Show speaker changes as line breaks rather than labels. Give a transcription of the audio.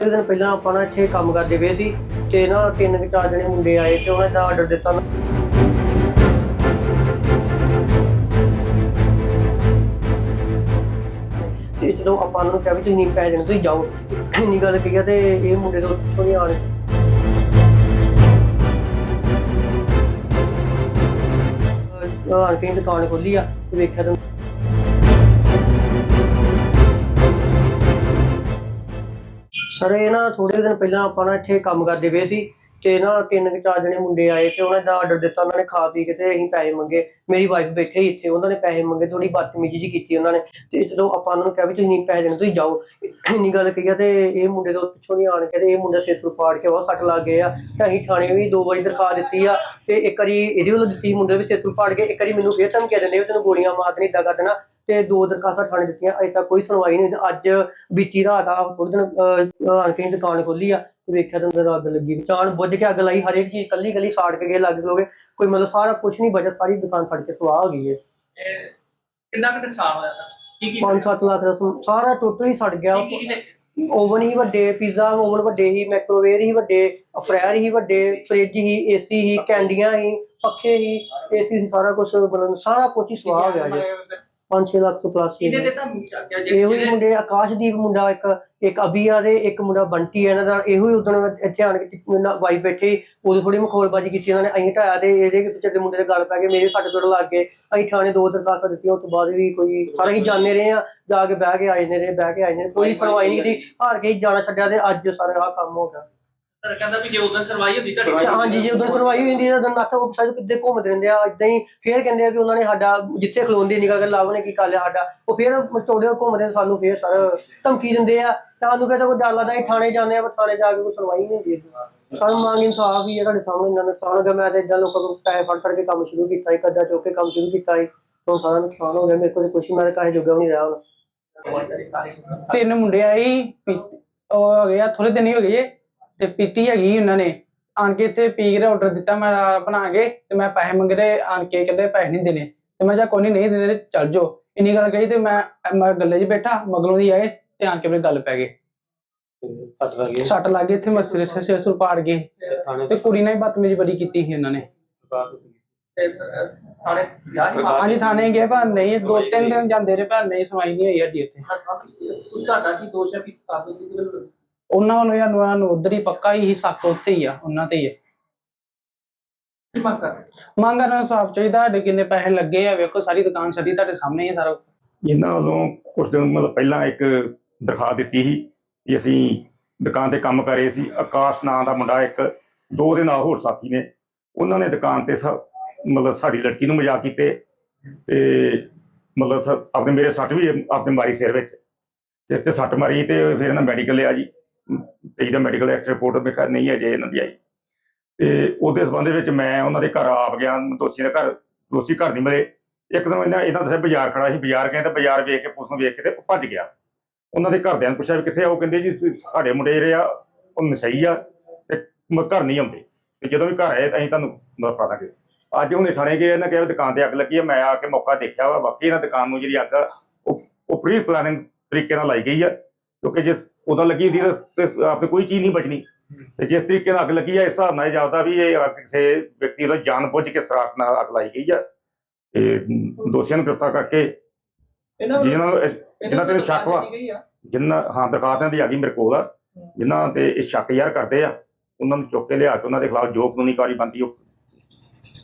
ਇੱਕ ਦਿਨ ਪਹਿਲਾਂ ਆਪਾਂ ਨਾ ਇੱਥੇ ਕੰਮ ਕਰਦੇ ਪਏ ਸੀ ਤੇ ਨਾ ਤਿੰਨ ਕੁ ਚਾਰ ਜਣੇ ਮੁੰਡੇ ਆਏ ਤੇ ਉਹਨਾਂ ਦਾ ਆਰਡਰ ਦਿੱਤਾ ਨਾ। ਤੇ ਜਦੋਂ ਆਪਾਂ ਉਹਨਾਂ ਨੂੰ ਕਿਹਾ ਵੀ ਤੁਸੀਂ ਨਹੀਂ ਪੈ ਜਾਣਾ, ਤੁਸੀਂ ਜਾਓ। ਇੰਨੀ ਗੱਲ ਕਹੀ ਆ ਤੇ ਇਹ ਮੁੰਡੇ ਤੋਂ ਪਿੱਛੋਂ ਨਹੀਂ ਆਣ ਆਣ ਕੇ ਦੁਕਾਨ ਖੋਲੀ ਆ, ਤੇ ਵੇਖਿਆ ਤਾਂ ਸਰ, ਇਹ ਨਾ ਥੋੜੇ ਦਿਨ ਪਹਿਲਾਂ ਆਪਾਂ ਨਾ ਇੱਥੇ ਕੰਮ ਕਰਦੇ ਪਏ ਸੀ ਤੇ ਨਾ ਤਿੰਨ ਕੁ ਚਾਰ ਜਣੇ ਮੁੰਡੇ ਆਏ ਤੇ ਉਹਨਾਂ ਦਾ ਆਰਡਰ ਦਿੱਤਾ, ਉਹਨਾਂ ਨੇ ਖਾ ਪੀ ਕੇ ਤੇ ਅਸੀਂ ਪੈਸੇ ਮੰਗੇ। ਮੇਰੀ ਵਾਈਫ ਬੈਠੇ ਸੀ ਇੱਥੇ, ਉਹਨਾਂ ਨੇ ਪੈਸੇ ਮੰਗੇ ਥੋੜੀ ਬਦਤਮੀਜ਼ੀ ਜੀ ਕੀਤੀ ਉਹਨਾਂ ਨੇ ਤੇ ਜਦੋਂ ਆਪਾਂ ਉਹਨਾਂ ਨੂੰ ਕਿਹਾ ਵੀ ਤੁਸੀਂ ਨਹੀਂ ਪੈਸੇ ਦੇਣੇ, ਤੁਸੀਂ ਜਾਓ। ਇੰਨੀ ਗੱਲ ਕਹੀ ਆ ਤੇ ਇਹ ਮੁੰਡੇ ਤੋਂ ਪਿੱਛੋਂ ਨਹੀਂ ਆਣ ਕੇ ਤੇ ਇਹ ਮੁੰਡਾ ਸਿਰ ਸੁਰ ਪਾੜ ਕੇ ਵਾ ਸੱਟ ਲੱਗ ਗਏ ਆ ਤੇ ਅਸੀਂ ਥਾਣੇ ਵੀ ਦੋ ਵਾਰੀ ਦਰਖਾਸਤ ਦਿੱਤੀ ਆ ਤੇ ਇੱਕ ਵਾਰੀ ਇਹਦੇ ਵੱਲੋਂ ਦਿੱਤੀ ਮੁੰਡੇ ਵੀ ਸਿਰ ਸੁਰ ਪਾੜ ਕੇ, ਇੱਕ ਵਾਰੀ ਮੈਨੂੰ ਫੇਰ ਧਮਕੀਆਂ ਦਿੰਦੇ ਵੀ ਤੈਨੂੰ ਗੋਲੀਆਂ ਮਾਰ ਦੇਣੀ ਏਦਾਂ ਕਰ ਦੇਣਾ। ਤੇ ਦੋ ਦਰਖਾਸਤਾਂ ਥਾਣੇ ਦਿੱਤੀਆਂ। ਅਜੇ ਤੱਕ ਕੋਈ ਸੁਣਵਾਈ ਨਹੀਂ ਅੱਜ ਬੀਤੀ ਰਾਤ ਆ ਥੋੜੇ ਦਿਨ ਆਣ ਕੇ ਦੁਕਾਨ ਖੋਲੀ ਆ ਤੇ ਵੇਖਿਆ ਤਾਂ ਅੰਦਰ ਅੱਗ ਲੱਗੀ। ਚਾਣ ਬੁੱਝ ਕੇ ਅੱਗ ਲਾਈ ਹਰੇਕ ਚੀਜ਼ ਕੱਲੀ ਕੱਲੀ ਸਾੜ ਕੇ ਗਏ ਲੱਗ ਲੋਗੇ ਕੋਈ ਮਤਲਬ ਸਾਰਾ ਕੁਝ ਨਹੀਂ ਬਚਿਆ ਸਾਰੀ ਦੁਕਾਨ ਫੜ ਕੇ ਸਵਾਹ ਹੋ ਗਈ ਹੈ।
ਕਿੰਨਾ ਕੁ ਨੁਕਸਾਨ ਹੋਇਆ ਤਾਂ? ਕੀ ਕੀ
5-7 ਲੱਖ ਦਾ ਸਾਰਾ ਟੋਟਲ ਹੀ ਸੜ ਗਿਆ। ਓਵਨ ਹੀ ਵੱਡੇ ਪੀਜ਼ਾ ਓਵਨ ਵੱਡੇ ਹੀ ਮਾਈਕ੍ਰੋਵੇਵ ਹੀ ਵੱਡੇ ਫਰਾਇਰ ਹੀ ਵੱਡੇ ਫ੍ਰਿਜ ਹੀ ਏਸੀ ਹੀ ਕੈਂਡੀਆਂ ਹੀ ਪੱਖੇ ਹੀ ਏਸੀ ਸਾਰਾ ਕੁਝ ਸਾਰਾ ਕੁਝ ਹੀ ਸਵਾਹ ਹੋ ਗਿਆ ਜੀ। 5-6 ਲੱਖ ਤੋਂ ਪਲੱਸ
ਇਹਦੇ ਤੇ ਤਾਂ ਚੱਕਿਆ
ਇਹੋ ਹੀ ਮੁੰਡੇ ਆਕਾਸ਼ਦੀਪ ਮੁੰਡਾ ਇੱਕ ਇੱਕ ਅਬੀਆ ਦੇ ਇੱਕ ਮੁੰਡਾ ਬੰਟੀ ਹੈ ਇਹਨਾਂ ਦਾ। ਇਹੋ ਹੀ ਉਦੋਂ ਇੱਥੇ ਆਣ ਕੇ ਵਾਈਫ ਬੈਠੇ ਉਦੋਂ ਥੋੜੀ ਮਖੌਲਬਾਜ਼ੀ ਕੀਤੀ ਇਹਨਾਂ ਨੇ। ਅਸੀਂ ਢਾਇਆ ਤੇ ਇਹਦੇ ਪਿੱਛੇ ਦੇ ਮੁੰਡੇ ਦੇ ਗੱਲ ਪੈ ਗਏ ਮੇਰੇ ਸੱਟ ਪੇੜ ਲੱਗ ਗਏ। ਅਸੀਂ ਥਾਣੇ ਦੋ ਦਰਖਾਸਤਾਂ ਦਿੱਤੀਆਂ। ਉਸ ਤੋਂ ਬਾਅਦ ਵੀ ਕੋਈ ਸਾਰੇ ਹੀ ਜਾਣੇ ਰਹੇ ਆ ਜਾ ਕੇ ਬਹਿ ਕੇ ਆਏ ਨੇ ਰਹੇ ਬਹਿ ਕੇ ਆਏ ਨੇ। ਕੋਈ ਸੁਣਵਾਈ ਨਹੀਂ ਕੀਤੀ। ਹਾਰ ਕੇ ਹੀ ਜਾਣਾ ਛੱਡਿਆ ਤੇ ਅੱਜ ਸਾਰਾ ਆਹ ਕੰਮ ਹੋ ਗਿਆ।
ਕਹਿੰਦਾ ਵੀ ਜੇ ਉਦੋਂ ਸਰਵਾਈ ਹੁੰਦੀ ਤੁਹਾਡੀ
ਹਾਂਜੀ ਜੇ ਉਦੋਂ ਸੁਣਵਾਈ ਹੋਈ ਹੁੰਦੀ ਤਾਂ ਉਦੋਂ ਨੱਥ ਉਹ ਸ਼ਾਇਦ ਕਿੱਦੇ ਘੁੰਮਦੇ ਰਹਿੰਦੇ ਆ ਇਦਾਂ ਹੀ ਫੇਰ ਕਹਿੰਦੇ ਆ ਵੀ ਉਹਨਾਂ ਨੇ ਸਾਡਾ ਜਿੱਥੇ ਖਲੋਂਦੇ ਨਿਕਲ ਕੇ ਲਾਭ ਨੇ ਕੀ ਕਰ ਲਿਆ ਸਾਡਾ ਉਹ ਫੇਰ ਚੋੜੇ ਘੁੰਮਦੇ ਆ, ਸਾਨੂੰ ਫੇਰ ਸਰ ਧਮਕੀ ਦਿੰਦੇ ਆ। ਤਾਂ ਸਾਨੂੰ ਕਹਿੰਦਾ ਕੋਈ ਡਰ ਲੱਗਦਾ ਅਸੀਂ ਥਾਣੇ ਜਾਂਦੇ ਆ ਪਰ ਥਾਣੇ ਜਾ ਕੇ ਕੋਈ ਸੁਣਵਾਈ ਨਹੀਂ ਹੁੰਦੀ ਇੱਦਾਂ। ਸਾਨੂੰ ਮੰਗ ਇਨਸਾਫ ਹੀ ਹੈ ਤੁਹਾਡੇ ਸਾਹਮਣੇ ਇੰਨਾ ਨੁਕਸਾਨ ਹੋ ਗਿਆ ਮੈਂ ਤੇ ਇਦਾਂ ਲੋਕਾਂ ਤੋਂ ਪੈਸੇ ਫੜ ਫੜ ਕੇ ਕੰਮ ਸ਼ੁਰੂ ਕੀਤਾ ਚੁੱਕ ਕੇ ਕੰਮ ਸ਼ੁਰੂ ਕੀਤਾ ਤੋਂ ਸਾਰਾ ਨੁਕਸਾਨ ਹੋ ਗਿਆ ਮੇਰੇ ਕੋਲ ਕੁਛ ਮੈਂ ਕਾਹੇ ਜੋਗਾ ਵੀ ਨਹੀਂ ਰਿਹਾ ਹੁਣ।
ਤਿੰਨ ਮੁੰਡੇ ਪੀ- ਉਹ ਹੋ ਗਿਆ ਥੋੜੇ ਦਿਨ ਹੀ ਹੋ ਗਏ ਤੇ ਪੀਤੀ ਹੈਗੀ ਉਹਨਾਂ ਨੇ। ਆਣ ਕੇ ਇੱਥੇ ਪੀ ਕੇ ਆਰਡਰ ਦਿੱਤਾ ਮੈਂ ਬਣਾ ਕੇ ਤੇ ਮੈਂ ਪੈਸੇ ਮੰਗੇ ਤੇ ਆਣ ਕੇ ਕਹਿੰਦੇ ਪੈਸੇ ਨਹੀਂ ਦੇਣੇ। ਤੇ ਮੈਂ ਕਿਹਾ ਕੋਈ ਨਹੀਂ ਦੇਣੇ ਤੇ ਚੱਲ ਜਾਓ। ਇੰਨੀ ਗੱਲ ਕਹੀ ਤੇ ਮੈਂ ਮੈਂ ਗੱਲੇ 'ਚ ਬੈਠਾ ਮਗਲੋਂ ਦੀ ਆਏ ਤੇ ਆਣ ਕੇ ਮੇਰੇ ਗੱਲ ਪੈ ਗਏ।
ਸੱਟ ਲੱਗੀ
ਸੱਟ ਲੱਗ ਗਈ ਇੱਥੇ ਸਿਰ ਸਿਰ ਸੁਰ ਪਾੜ ਗਏ
ਥਾਣੇ
ਤੇ ਕੁੜੀ ਨਾਲ ਹੀ ਬਦਤਮੀਜ਼ੀ ਬੜੀ ਕੀਤੀ ਸੀ ਉਹਨਾਂ ਨੇ।
ਤੇ, ਥਾਣੇ ਜਾ
ਹਾਂਜੀ ਥਾਣੇ ਗਏ ਪਰ ਨਹੀਂ ਦੋ ਤਿੰਨ ਦਿਨ ਜਾਂਦੇ ਰਹੇ ਪਰ ਨਹੀਂ ਸੁਣਵਾਈ ਨਹੀਂ ਹੋਈ ਸਾਡੀ ਇੱਥੇ।
ਤੁਹਾਡਾ ਕੀ ਦੋਸ਼ ਹੈ ਕਿ ਕਾਗਜ਼ ਦੀ
ਉਹਨਾਂ ਨੂੰ ਉਹਨਾਂ ਨੂੰ ਉਧਰ ਹੀ ਪੱਕਾ ਹੀ ਸੱਕ ਉੱਥੇ ਹੀ ਆ ਉਹਨਾਂ ਤੇ ਹੀ ਆ।
ਮੰਗ ਕਰ
ਮੰਗ ਕਰਨ ਸਾਫ਼ ਚਾਹੀਦਾ ਸਾਡੇ ਕਿੰਨੇ ਪੈਸੇ ਲੱਗੇ ਆ ਵੇਖੋ ਸਾਰੀ ਦੁਕਾਨ ਸਾਡੀ ਤੁਹਾਡੇ ਸਾਹਮਣੇ ਹੀ ਆ ਸਾਰਾ
ਇਹਨਾਂ ਵੱਲੋਂ ਕੁਝ ਦਿਨ ਮਤਲਬ ਪਹਿਲਾਂ ਇੱਕ ਦਰਖਾਸਤ ਦਿੱਤੀ ਸੀ ਕਿ ਅਸੀਂ ਦੁਕਾਨ ਤੇ ਕੰਮ ਕਰ ਰਹੇ ਸੀ। ਆਕਾਸ਼ ਨਾਂ ਦਾ ਮੁੰਡਾ ਇੱਕ ਦੋ ਦੇ ਨਾਲ ਹੋਰ ਸਾਥੀ ਨੇ। ਉਹਨਾਂ ਨੇ ਦੁਕਾਨ ਤੇ ਮਤਲਬ ਸਾਡੀ ਲੜਕੀ ਨੂੰ ਮਜ਼ਾਕ ਕੀਤੇ ਤੇ ਮਤਲਬ ਆਪਣੇ ਮੇਰੇ ਸੱਟ ਵੀ ਆਪਣੇ ਮਾਰੀ ਸਿਰ ਵਿੱਚ। ਸਿਰ ਤੇ ਸੱਟ ਮਾਰੀ ਤੇ ਫਿਰ ਇਹਨਾਂ ਮੈਡੀਕਲ ਲਿਆ ਜੀ। ਤੇ ਇਹਦਾ ਮੈਡੀਕਲ ਐਕਸ ਰਿਪੋਰਟ ਮੇਰੇ ਘਰ ਨਹੀਂ ਅਜੇ ਇਹਨਾਂ ਦੀ ਆਈ। ਤੇ ਉਹਦੇ ਸੰਬੰਧ ਵਿੱਚ ਮੈਂ ਉਹਨਾਂ ਦੇ ਘਰ ਆਪ ਗਿਆ ਦੋਸ਼ੀ ਦੇ ਘਰ ਦੋਸ਼ੀ ਘਰ ਨਹੀਂ ਮਿਲੇ। ਇੱਕ ਦਿਨ ਇਹਨਾਂ ਇਹਨਾਂ ਦੱਸਿਆ ਬਾਜ਼ਾਰ ਖੜਾ ਸੀ ਬਾਜ਼ਾਰ ਗਏ ਤੇ ਬਾਜ਼ਾਰ ਵੇਖ ਕੇ ਪੁਲਿਸ ਨੂੰ ਵੇਖ ਕੇ ਤੇ ਭੱਜ ਗਿਆ। ਉਹਨਾਂ ਦੇ ਘਰਦਿਆਂ ਨੂੰ ਪੁੱਛਿਆ ਵੀ ਕਿੱਥੇ ਆ ਉਹ ਕਹਿੰਦੇ ਜੀ ਸਾਡੇ ਮੁੰਡੇ ਜਿਹੜੇ ਆ ਉਹ ਨਸ਼ਈ ਆ ਤੇ ਘਰ ਨਹੀਂ ਆਉਂਦੇ। ਤੇ ਜਦੋਂ ਵੀ ਘਰ ਆਏ ਤਾਂ ਅਸੀਂ ਤੁਹਾਨੂੰ ਦੱਸ ਦਾਂਗੇ ਅੱਜ ਹੁਣ ਇਹ ਥਾਣੇ ਗਏ ਇਹਨਾਂ ਕਿਹਾ ਵੀ ਦੁਕਾਨ ਤੇ ਅੱਗ ਲੱਗੀ ਆ ਮੈਂ ਆ ਕੇ ਮੌਕਾ ਦੇਖਿਆ ਵਾ। ਵਾਕਈ ਇਹਨਾਂ ਦੁਕਾਨ ਨੂੰ ਜਿਹੜੀ ਅੱਗ ਆ, ਉਹ ਉਹ ਪ੍ਰੀ ਪਲਾਨਿੰਗ ਤਰੀਕੇ ਨਾਲ ਲਾਈ ਗਈ ਆ ਕਿਉਂਕਿ ਜਿਸ ਉਦੋਂ ਲੱਗੀ ਹੁੰਦੀ ਤਾਂ ਆਪੇ ਕੋਈ ਚੀਜ਼ ਨਹੀਂ ਬਚਣੀ। ਤੇ ਜਿਸ ਤਰੀਕੇ ਨਾਲ ਅੱਗ ਲੱਗੀ ਆ ਇਸ ਹਿਸਾਬ ਨਾਲ ਇਹ ਜਾਪਦਾ ਵੀ ਇਹ ਅੱਗ ਕਿਸੇ ਵਿਅਕਤੀ ਵੱਲੋਂ ਜਾਣ ਬੁੱਝ ਕੇ ਸਰਾਖ ਨਾਲ ਅੱਗ ਲਾਈ ਗਈ ਆ। ਤੇ ਦੋਸ਼ੀਆਂ ਨੂੰ ਗ੍ਰਿਫਤਾਰ ਕਰਕੇ
ਇਹਨਾਂ
ਜਿਨ੍ਹਾਂ ਨੂੰ ਇਸ- ਜਿਨ੍ਹਾਂ ਤੇ ਸ਼ੱਕ ਵਾ। ਜਿਨ੍ਹਾਂ ਹਾਂ ਦਰਖਾਸਤਾਂ ਦੀ ਆ ਗਈ ਮੇਰੇ ਕੋਲ ਆ ਜਿਨ੍ਹਾਂ ਤੇ ਇਹ ਸ਼ੱਕ ਯਾਰ ਕਰਦੇ ਆ ਉਹਨਾਂ ਨੂੰ ਚੁੱਕ ਕੇ ਲਿਆ ਕੇ ਉਹਨਾਂ ਦੇ ਖਿਲਾਫ ਜੋ ਕਾਨੂੰਨੀ ਕਾਰਵਾਈ ਬਣਦੀ ਉਹ